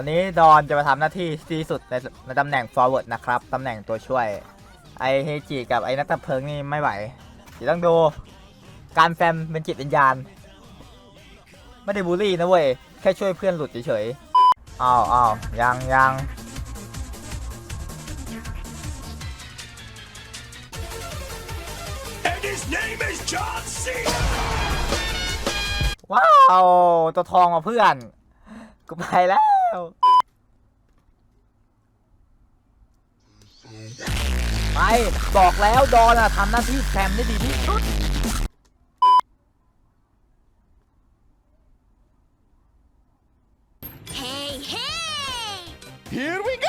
วันนี้ดอนจะมาทำหน้าที่ที่สุดในในตำแหน่ง forward นะครับตำแหน่งตัวช่วย ไอเฮจิกับไอนักตะเพลิงนี่ไม่ไหวเดี๋ยวต้องดูการแฟมเป็นจิตวิญญาณ ไม่ได้บูลลี่นะเว้ย แค่ช่วยเพื่อนหลุดเฉยๆอ้าวอ้าวยังยัง And his name is John C. ว้าว ตัวทองอะเพื่อน กูไปแล้ว ไป บอกแล้วดอนอะทำหน้าที่แซมได้ดีที่สุดเฮ้เฮ้ Here we go.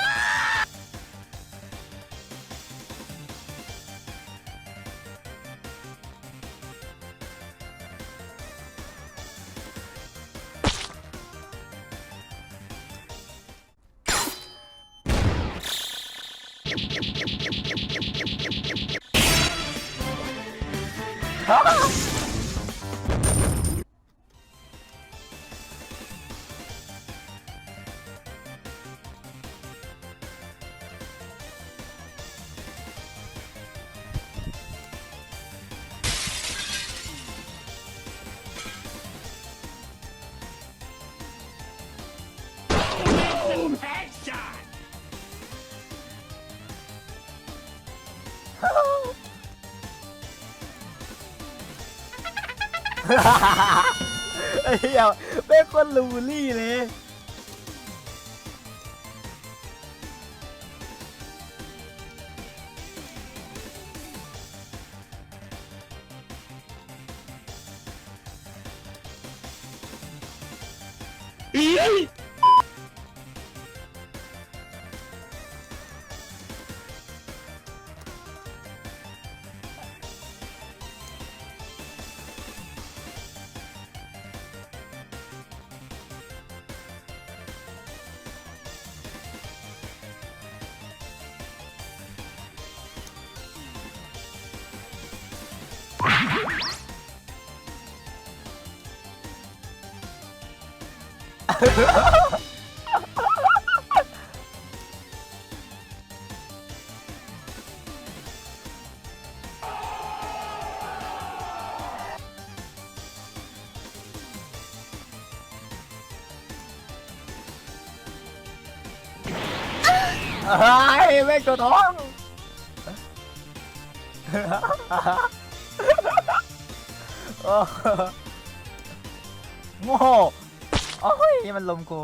Headshot. Oh. ไอ้เหี้ยเป็นคนลูลี่เลยเ Ai, mấy cô đó โอ้โง่โอ้ยนี่มันลมกู